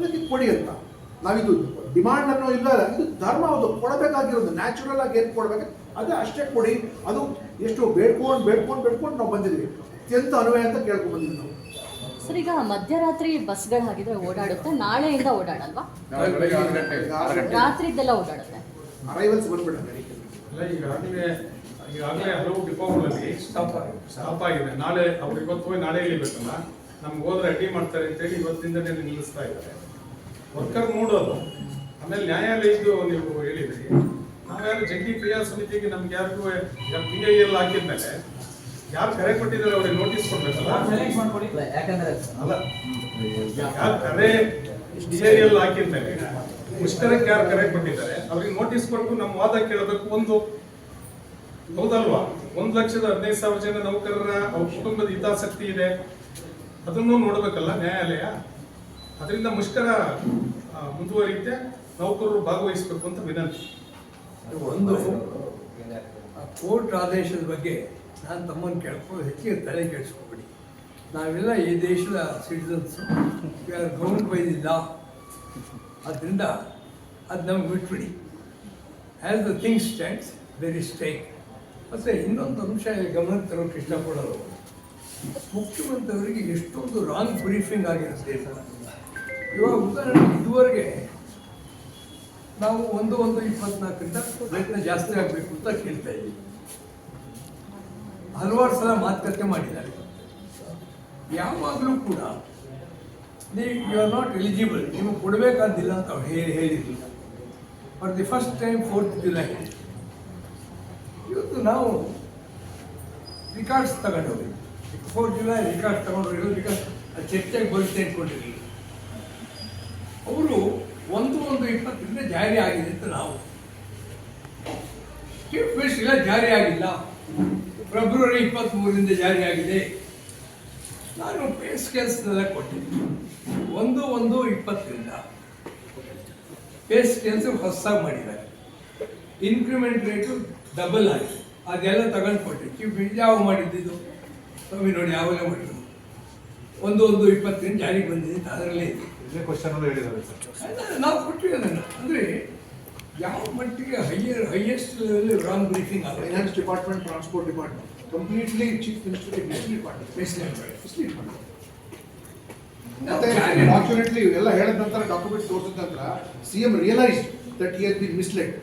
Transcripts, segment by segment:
ಅದಕ್ಕೆ ಕೊಡಿ ಅಂತ. ನಾವಿದು ಡಿಮಾಂಡ್ ಅನ್ನೋ ಇಲ್ಲ ಇದು ಧರ್ಮ ಅದು ಕೊಡಬೇಕಾಗಿರೋದು ನ್ಯಾಚುರಲ್ ಆಗಿ ಏನು ಕೊಡಬೇಕು ಅದೇ ಅಷ್ಟೇ ಕೊಡಿ. ಅದು ಎಷ್ಟು ಬೇಡ್ಕೊಂಡು ಬೇಡ್ಕೊಂಡು ಬೇಡ್ಕೊಂಡು ನಾವು ಬಂದಿದ್ವಿ ಅತ್ಯಂತ ಅನ್ವಯ ಅಂತ ಕೇಳ್ಕೊಂಡು ಬಂದಿದ್ವಿ ನಾವು. ಸರ್ ಈಗ ಮಧ್ಯರಾತ್ರಿ ಬಸ್ಗಳು ಹಾಗಿದ್ರೆ ಓಡಾಡುತ್ತೆ ನಾಳೆಯಿಂದ ಓಡಾಡಲ್ವಾ? ರಾತ್ರಿದ್ದೆಲ್ಲ ಓಡಾಡುತ್ತೆ. ಅರೈವಲ್ಸ್ ಬಂದ್ಬಿಡ ಅಲ್ಲ ಈಗಾಗಲೇ ಹಲವು ಡಿಪೋಗಳಲ್ಲಿ ಸ್ಟಾಪ್ ಸ್ಟಾಪ್ ಆಗಿದೆ. ನಾಳೆ ಅವ್ರು ಇವತ್ತು ಹೋಗಿ ನಾಳೆ ಇಳಿಬೇಕಲ್ಲ? ನಮ್ಗೆ ಹೋದ್ರೆ ಅಡ್ಡಿ ಮಾಡ್ತಾರೆ ಅಂತ ಅಂತೇಳಿ ಇವತ್ತಿಂದನೇ ನಿಲ್ಲಿಸ್ತಾ ಇದ್ದಾರೆ. ವರ್ಕರ್ ನೋಡೋದು. ಆಮೇಲೆ ನ್ಯಾಯಾಲಯದ್ದು ನೀವು ಹೇಳಿದ್ರಿ. ನಾವ್ಯಾರು ಜಂಟಿ ಕ್ರಿಯಾ ಸಮಿತಿಗೆ ನಮ್ಗೆ ಯಾರಿಗೂ ಪಿ ಐ ಎಲ್ ಹಾಕಿದ್ಮೇಲೆ ಯಾರು ಕರೆ ಕೊಟ್ಟಿದ್ದಾರೆ ಅವ್ರಿಗೆ ನೋಟಿಸ್ ಕೊಡ್ಬೇಕಲ್ಲ? ಅಲ್ಲ. ಯಾರು ಕರೆ ಡಿಐಎಲ್ ಹಾಕಿದ್ಮೇಲೆ ಮುಷ್ಕರಕ್ಕೆ ಯಾರು ಕರೆ ಕೊಟ್ಟಿದ್ದಾರೆ ಅವ್ರಿಗೆ ನೋಟಿಸ್ ಕೊಟ್ಟು ನಮ್ಮ ವಾದ ಕೇಳಬೇಕು ಒಂದು ಹೌದಲ್ವಾ? ಒಂದು ಲಕ್ಷದ ಹದಿನೈದು ಸಾವಿರ ಜನ ನೌಕರರ ಅವ್ರ ಕುಟುಂಬದ ಹಿತಾಸಕ್ತಿ ಇದೆ. ಅದನ್ನು ನೋಡಬೇಕಲ್ಲ ನ್ಯಾಯಾಲಯ. ಅದರಿಂದ ಮುಷ್ಕರ ಮುಂದುವರಿಯುತ್ತೆ. ನೌಕರರು ಭಾಗವಹಿಸಬೇಕು ಅಂತ ವಿನಂತಿ. ಒಂದು ಕೋರ್ಟ್ ಆದೇಶದ ಬಗ್ಗೆ ನಾನು ತಮ್ಮನ್ನು ಕೇಳ್ಕೊಂಡು ಹೆಚ್ಚಿಗೆ ತಲೆ ಕೆಡಿಸ್ಕೊಬೇಡಿ. ನಾವೆಲ್ಲ ಈ ದೇಶದ ಸಿಟಿಸನ್ಸ್ ವಿ ಆರ್ ಆದ್ದರಿಂದ ಅದು ನಮ್ಗೆ ಬಿಟ್ಬಿಡಿ. As the thing stands very stake ಮತ್ತು ಇನ್ನೊಂದು ಅಂಶ ಗಮನ ತರೋಕ್ಕೆ ಇಷ್ಟಪಡೋರು ಮುಖ್ಯಮಂತ್ರಿಯವರಿಗೆ ಎಷ್ಟೊಂದು ರಾಂಗ್ ಬ್ರೀಫಿಂಗ್ ಆಗಿರುತ್ತೆ ಸರ್ ಇವಾಗ ಉದಾಹರಣೆಗೆ ಇದುವರೆಗೆ ನಾವು ಒಂದು ಒಂದು ಇಪ್ಪತ್ನಾಲ್ಕರಿಂದ ವೇತನ ಜಾಸ್ತಿ ಆಗಬೇಕು ಅಂತ ಕೇಳ್ತಾ ಇದ್ದೀವಿ. ಹಲವಾರು ಸಲ ಮಾತುಕತೆ ಮಾಡಿದ್ದಾರೆ. ಯಾವಾಗಲೂ ಕೂಡ ನೀವು ಯು ಆರ್ ನಾಟ್ ಎಲಿಜಿಬಲ್ ನಿಮಗೆ ಕೊಡಬೇಕಾದಿಲ್ಲ ಅಂತ ಹೇಳಿ ಹೇಳಿರಲಿಲ್ಲ for the first time fourth July ಇವತ್ತು ನಾವು ರಿಕಾರ್ಡ್ಸ್ ತಗೊಂಡೋಗಿ ಫೋರ್ತ್ ಜುಲೈ ರಿಕಾರ್ಡ್ ತಗೊಂಡೋಗಿ ರಿಕಾರ್ಡ್ ಚರ್ಚೆಗೆ ಬರುತ್ತೆ ಅಂದ್ಕೊಂಡಿರಲಿಲ್ಲ ಅವರು ಒಂದು ಒಂದು ಇಪ್ಪತ್ತರಿಂದ ಜಾರಿ ಆಗಿದೆ ಅಂತ ನಾವು. ಚೀಫ್ ಮಿನಿಸ್ಟರ್ ಇಲ್ಲ, ಜಾರಿ ಆಗಿಲ್ಲ. ಫೆಬ್ರವರಿ ಇಪ್ಪತ್ತ್ಮೂರರಿಂದ ಜಾರಿ ಆಗಿದೆ. ನಾನು ಪೇ ಸ್ಕೇಲ್ಸ್ನೆಲ್ಲ ಕೊಟ್ಟಿದ್ದೆ ಒಂದು ಒಂದು ಇಪ್ಪತ್ತರಿಂದ. ಪೇ ಸ್ಕೇಲ್ಸ್ ಹೊಸದಾಗಿ ಮಾಡಿದ್ದಾರೆ. ಇನ್ಕ್ರಿಮೆಂಟ್ ರೇಟು ಡಬಲ್ ಆಗಿದೆ. ಅದೆಲ್ಲ ತಗೊಂಡು ಕೊಟ್ಟೆ ಚೀಫ್ ಮಿನಿಸ್ಟರ್ ಯಾವಾಗ ಮಾಡಿದ್ದಿದ್ದು ಸ್ವಾಮಿ ನೋಡಿ ಯಾವಾಗ ಮಾಡಿದ್ರು. ಒಂದು ಒಂದು ಇಪ್ಪತ್ತರಿಂದ ಜಾರಿಗೆ ಬಂದಿದೆ ಅದರಲ್ಲಿ ಅದರಲ್ಲೇ ಇದೆ. ಕ್ವಶನ್ ಹೇಳಿದ್ದಾರೆ ಸರ್. ನಾವು ಕೊಟ್ಟಿವಿ ಅದನ್ನು. ಅಂದರೆ ಯಾವ ಮಟ್ಟಿಗೆ higher highest level wrong briefing ಆಗ finance department transport department completely chief minister ministry department. Mislead ಮಾಡಿದ್ರು ಡಾಕ್ಯುಮೆಂಟ್ಲಿ ಎಲ್ಲ ಹೇಳಿದ ನಂತರ ಡಾಕ್ಯುಮೆಂಟ್ ತೋರಿಸಿದ ನಂತರ C M realise that he has been misled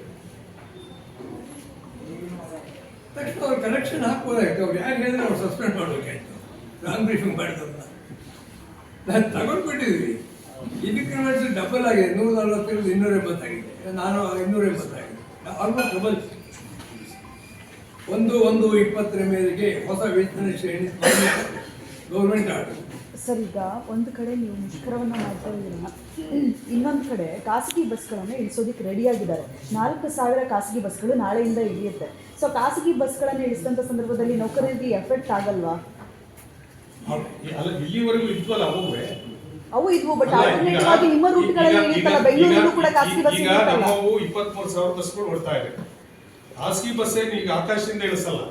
ತಕ್ಷಣ ಅವ್ರು ಕನೆಕ್ಷನ್ ಹಾಕ್ಬೋದಾಗಿತ್ತು ಅವ್ರು ಯಾರು ಹೇಳಿದ್ರೆ ಅವ್ರು ಸಸ್ಪೆಂಡ್ ಮಾಡಬೇಕಾಯ್ತು. ರಾಂಗ್ ಬ್ರೀಫಿಂಗ್ ಮಾಡಿದವ್ರನ್ನ. ನಾನು ತಗೊಂಡ್ಬಿಟ್ಟಿದ್ವಿ ಇನ್ಕ್ರಿಮೆಂಟ್ಸ್ ಡಬಲ್ ಆಗಿದೆ ನೂರ ನಲ್ವತ್ತರಿಂದ ಇನ್ನೂರ ಎಂಬತ್ತಾಗಿದೆ. ನಾನು ಇನ್ನೂರ ಎಂಬತ್ತಾಗಿದೆ. ಆಲ್ಮೋಸ್ಟ್ ಡಬಲ್ ಒಂದು ಒಂದು ಇಪ್ಪತ್ತರ ಮೇರೆಗೆ ಹೊಸ ವೇತನ ಶ್ರೇಣಿ ಗೌರ್ಮೆಂಟ್ ಆರ್ಡರ್ ಸರ್ ಈಗ ಒಂದು ಕಡೆ ನೀವು ಮುಷ್ಕರವನ್ನು ಮಾಡ್ತಾ ಇದ್ದೀರಾ? ಇನ್ನೊಂದು ಕಡೆ ಖಾಸಗಿ ಬಸ್ಗಳನ್ನು ಇಳಿಸೋದಕ್ಕೆ ರೆಡಿಯಾಗಿದ್ದಾರೆ ನಾಲ್ಕು ಸಾವಿರ ಖಾಸಗಿ ಬಸ್ಗಳು ನಾಳೆಯಿಂದ ಇಳಿಯುತ್ತೆ ಸೊ ಖಾಸಗಿ ಬಸ್ಗಳನ್ನು ಇಳಿಸಿದಂಥ ಸಂದರ್ಭದಲ್ಲಿ ನೌಕರರಿಗೆ ಎಫೆಕ್ಟ್ ಆಗಲ್ವಾ? ಇಲ್ಲಿವರೆಗೂ ಇದ್ವಲ್ಲ ಅವುವೇ? ಅವು ಇದ್ವು ಬಟ್ ಆಲ್ಟರ್ನೇಟಿವ್ ಆಗಿ ನಿಮ್ಮ ರೂಟ್ಗಳಲ್ಲಿ ಇಳಿಯುತ್ತಲ್ಲ ಈಗ- ಕೂಡ ಖಾಸಗಿ ಬಸ್ ಈಗ ನಮ್ಮವು ಇಪ್ಪತ್ಮೂರು ಸಾವಿರ ಬಸ್ಗಳು ಹೊಡ್ತಾ ಇದೆ. ಖಾಸಗಿ ಬಸ್ ಏನು ಈಗ ಆಕಾಶದಿಂದ ಇಳಿಸಲ್ಲ.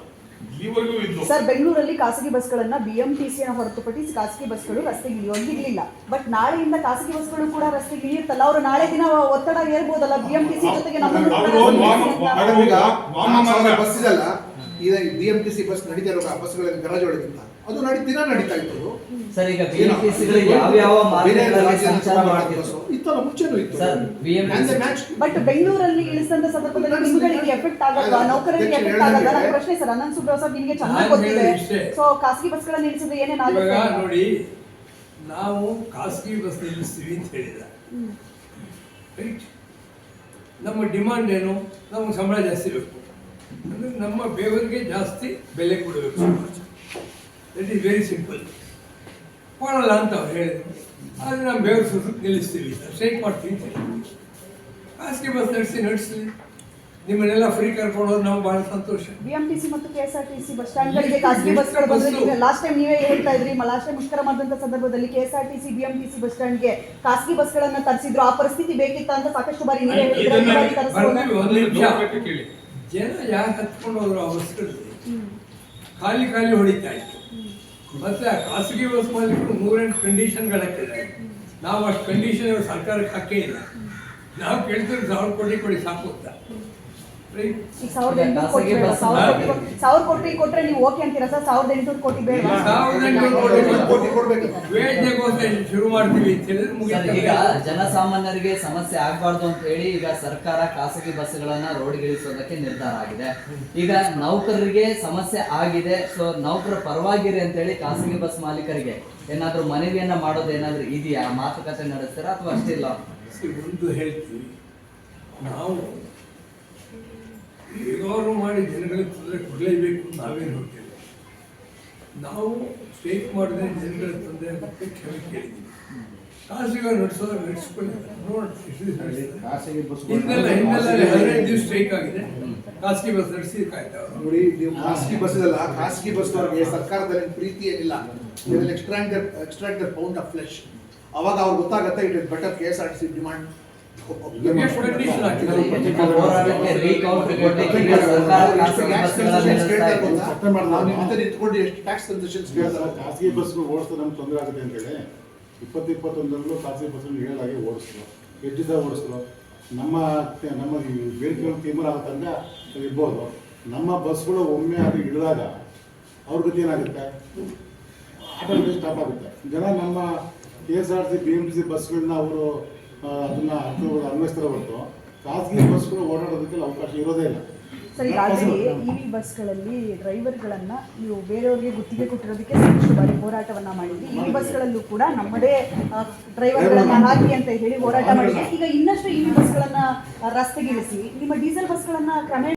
ಸರ್ ಬೆಂಗಳೂರಲ್ಲಿ ಖಾಸಗಿ ಬಸ್ಗಳನ್ನ ಬಿಎಂಟಿಸಿಯನ್ನು ಹೊರತುಪಡಿಸಿ ಖಾಸಗಿ ಬಸ್ಗಳು ರಸ್ತೆಗೆ ಇಳಿಯೋಂಗಿರ್ಲಿಲ್ಲ. ಬಟ್ ನಾಳೆಯಿಂದ ಖಾಸಗಿ ಬಸ್ಗಳು ಕೂಡ ರಸ್ತೆಗೆ ಇಳಿಯುತ್ತಲ್ಲ ಅವರು ನಾಳೆ ದಿನ ಒತ್ತಡ ಏರ್ಬೋದಲ್ಲ ಬಿಎಂಟಿಸಿ ಜೊತೆಗೆ ನಮ್ಮ. ಬಸ್ ಇದೆಲ್ಲ ಈಗ B M T C bus ನಡೀತಾ ಇರೋ ಆ ಬಸ್ಗಳಲ್ಲಿ ಗರಾಜ್ ಅದು ನಡಿ ದಿನ ನಡೀತಾ ಇತ್ತು. ಸರ್ ಈಗ ಬಿಎಂಟಿಸಿಗಳು ಯಾವ ಯಾವ ಮಾರ್ಗಗಳಲ್ಲಿ ಸಂಚಾರ ಮಾಡ್ತಿದ್ರು. ಇತ್ತಲ್ಲ ಮುಂಚೆನೂ ಇತ್ತು. ಸರ್, match- ಬಟ್ ಬೆಂಗಳೂರಲ್ಲಿ ಇಳಿಸಿದಂತ ಸಂದರ್ಭದಲ್ಲಿ ನಿಮ್ಗಳಿಗೆ ಎಫೆಕ್ಟ್ ಆಗಲ್ವಾ? ನೌಕರರಿಗೆ ಎಫೆಕ್ಟ್ ಆಗಲ್ವಾ? ನನ್ನ ಪ್ರಶ್ನೆ ಸರ್ ಅನಂತ್ ಸುಬ್ರಹ್ಮಣ್ಯ ನಿಮಗೆ ಚೆನ್ನಾಗಿ ನಾನು ಗೊತ್ತಿದೆ. ಸೊ ಖಾಸಗಿ ಬಸ್ಗಳನ್ನು ಇಳಿಸಿದ್ರೆ ಏನೇನು ಆಗುತ್ತೆ? ನೋಡಿ ನಾವು ಖಾಸಗಿ ಬಸ್ ನಿಲ್ಲಿಸ್ತೀವಿ ಅಂತ ಹೇಳಿದ. ರೈಟ್ ನಮ್ಮ ಡಿಮಾಂಡ್ ಏನು? ನಮ್ಗೆ ಸಂಬಳ ಜಾಸ್ತಿ ಬೇಕು. ಅಂದರೆ ನಮ್ಮ ಬೇವರಿಗೆ ಜಾಸ್ತಿ ಬೆಲೆ ಕೊಡಬೇಕು. ದಟ್ ಈಸ್ ವೆರಿ ಸಿಂಪಲ್ ಕೊಡಲ್ಲ ಅಂತ ಅವ್ರು ಹೇಳಿದ್ರು. ಆದರೆ ನಾವು ಬೇವ್ರ ಸುಟ್ಟು ನಿಲ್ಲಿಸ್ತೀವಿ ಸ್ಟ್ರೈಕ್ ಮಾಡ್ತೀವಿ. ಖಾಸಗಿ ಬಸ್ ನಡೆಸಿ ನಡೆಸಿ. ನಿಮ್ಮನ್ನೆಲ್ಲ ಫ್ರೀ ಕರ್ಕೊಂಡು ಹೋದ್ರೆ ನಾವು ಭಾಳ ಸಂತೋಷ. ಬಿಎಂಟಿಸಿ ಮತ್ತು ಕೆಎಸ್ಆರ್ಟಿಸಿ ಬಸ್ ಸ್ಟ್ಯಾಂಡ್ಗಳಿಗೆ ಖಾಸಗಿ ಬಸ್ಗಳು ಬಂದ್ರೆ ಲಾಸ್ಟ್ ಟೈಮ್ ನೀವೇ ಹೇಳ್ತಾ ಇದ್ರಿ ಲಾಸ್ಟ್ ಟೈಮ್ ಮುಷ್ಕರ ಮಾಡಿದಂಥ ಸಂದರ್ಭದಲ್ಲಿ ಕೆಎಸ್ಆರ್ಟಿಸಿ ಬಿಎಂಟಿಸಿ ಬಸ್ ಸ್ಟ್ಯಾಂಡ್ಗೆ ಖಾಸಗಿ ಬಸ್ಗಳನ್ನು ತರಿಸಿದ್ರು. ಆ ಪರಿಸ್ಥಿತಿ ಬೇಕಿತ್ತ ಅಂತ ಸಾಕಷ್ಟು ಬಾರಿ ನೀವೇ ಜನ ಯಾರು ಹತ್ಕೊಂಡು ಹೋದ್ರು ಆ ಬಸ್ಗಳಲ್ಲಿ ಖಾಲಿ ಖಾಲಿ ಹೊಡಿತಾ ಇತ್ತು. ಮತ್ತೆ ಖಾಸಗಿ ಬಸ್ ಮಾಲೀಕರು ಮೂರೆಂಟು ಕಂಡೀಷನ್ಗಳು ನಾವು ಅಷ್ಟು ಕಂಡೀಷನ್ ಸರ್ಕಾರಕ್ಕೆ ಹಾಕೇ ಇಲ್ಲ. ನಾವು ಕೇಳ್ತೀವಿ ಸಾವಿರ ಕೋಟಿ ಕೊಡಿ ಸಾಕು ಅಂತ. ಈಗ ಸಾವಿರದ ಎಂಟುನೂರು ಕೋಟಿ ಖಾಸಗಿ ಬೇಡ ಬಸ್ ಸಾವಿರದ ಮಾಡಿ. ಕೋಟಿ ಸಾವಿರ ಕೋಟಿ ಕೊಟ್ರೆ ನೀವು ಓಕೆ ಅಂತೀರಾ ಸರ್? ಸಾವಿರದ ಎಂಟುನೂರು ಕೋಟಿ ಬೇಡ. ಶುರು ಮಾಡ್ತೀವಿ ಈಗ ಜನಸಾಮಾನ್ಯರಿಗೆ ಸಮಸ್ಯೆ ಆಗಬಾರ್ದು ಅಂತ ಹೇಳಿ ಈಗ ಸರ್ಕಾರ ಖಾಸಗಿ ಬಸ್ಗಳನ್ನ ರೋಡ್ಗಿಳಿಸೋದಕ್ಕೆ ನಿರ್ಧಾರ ಆಗಿದೆ. ಈಗ ನೌಕರರಿಗೆ ಸಮಸ್ಯೆ ಆಗಿದೆ. ಸೊ ನೌಕರ ಪರವಾಗಿರಿ ಅಂತ ಹೇಳಿ ಖಾಸಗಿ ಬಸ್ ಮಾಲೀಕರಿಗೆ ಏನಾದ್ರೂ ಮನವಿಯನ್ನ ಮಾಡೋದು ಏನಾದ್ರೂ ಇದೆಯಾ? ಮಾತುಕತೆ ನಡೆಸ್ತೀರಾ ಅಥವಾ ಅಷ್ಟಿಲ್ಲ? ಒಂದು ಹೇಳ್ತೀವಿ. ನಾವು ಹೇಗಾದ್ರು ಮಾಡಿ ಜನಗಳಿಗೆ ತೊಂದರೆ ಕೊಡಲೇಬೇಕು ಅಂತ ನಾವೇನು ಹೊರಟಿಲ್ಲ. ನಾವು ಸ್ಟ್ರೈಕ್ ಮಾಡಿದ್ರೆ ಜನಗಳ ತಂದೆ ಮತ್ತೆ ಕ್ಷಮೆ ಕೇಳಿದ್ದೀವಿ ಖಾಸಗಿ ನಡೆಸೋ ನಡೆಸ್ಕೊಳ್ಳಿ. ಹಿಂದೆಲ್ಲ ಹಿಂದೆಲ್ಲ ಹದಿನೈದು ದಿವಸ ಸ್ಟ್ರೈಕ್ ಆಗಿದೆ. ಖಾಸಗಿ ಬಸ್ ನಡೆಸಿ ಕಾಯ್ತಾವ ನೋಡಿ ನೀವು ಖಾಸಗಿ ಬಸ್ ಇದಲ್ಲ ಖಾಸಗಿ ಬಸ್ ಅವ್ರಿಗೆ ಸರ್ಕಾರದಲ್ಲಿ ಪ್ರೀತಿ ಏನಿಲ್ಲ. Extractor extractor pound of flesh ಅವಾಗ ಅವ್ರಿಗೆ ಗೊತ್ತಾಗುತ್ತೆ it is better K S R T C demand ಖಾಸಗಿ ಬಸ್ಗಳು ಓಡಿಸಿದ್ರೆ ನಮ್ಗೆ ತೊಂದರೆ ಆಗುತ್ತೆ ಅಂತ ಹೇಳಿ ಇಪ್ಪತ್ತು ಇಪ್ಪತ್ತೊಂದರಲ್ಲೂ ಖಾಸಗಿ ಬಸ್ಗಳು ಹೇಳಾಗೆ ಓಡಿಸ್ರು ಎಡ್ಡಿದ ಓಡಿಸ್ರು ನಮ್ಮ ನಮ್ಮ ಬೇಡಿಕೆಗಳು ತೀವ್ರ ಆಗುತ್ತಂದ್ರೆ ಇರ್ಬೋದು ನಮ್ಮ ಬಸ್ಗಳು ಒಮ್ಮೆ ಅದು ಇಳಿದಾಗ ಅವ್ರ ಗತಿ ಏನಾಗುತ್ತೆ ಆಟೋಮೆಟಿಕ್ ಸ್ಟಾಪ್ ಆಗುತ್ತೆ ಜನ ನಮ್ಮ K S R C, B M T C ಬಸ್ಗಳನ್ನ ಅವರು ಅದನ್ನ ಅರ್ಥ ಅನ್ವಯಿಸ್ತಾರೆ ಹೊರತು ಖಾಸಗಿ ಬಸ್ಗಳು ಓಡಾಡೋದಕ್ಕೆ ಅವಕಾಶ ಇರೋದೇ ಇಲ್ಲ. ಸರ್ ಈಗ ಆಲ್ರೆಡಿ ಇ ವಿ ಬಸ್ಗಳಲ್ಲಿ ಡ್ರೈವರ್ಗಳನ್ನ ನೀವು ಬೇರೆಯವರಿಗೆ ಗುತ್ತಿಗೆ ಕೊಟ್ಟಿರೋದಕ್ಕೆ ಸಾಕಷ್ಟು ಬಾರಿ ಹೋರಾಟವನ್ನ ಮಾಡಿದ್ವಿ ಇ ವಿ ಬಸ್ಗಳಲ್ಲೂ ಕೂಡ ನಮ್ಮದೇ ಡ್ರೈವರ್ಗಳನ್ನ ಹಾಕಿ ಅಂತ ಹೇಳಿ ಹೋರಾಟ ಮಾಡಿದ್ವಿ ಈಗ ಇನ್ನಷ್ಟು ಇ ವಿ ಬಸ್ಗಳನ್ನ ಆ, ರಸ್ತೆಗಿಳಿಸಿ ನಿಮ್ಮ ಡೀಸೆಲ್ ಬಸ್ಗಳನ್ನ ಕ್ರಮೇಣ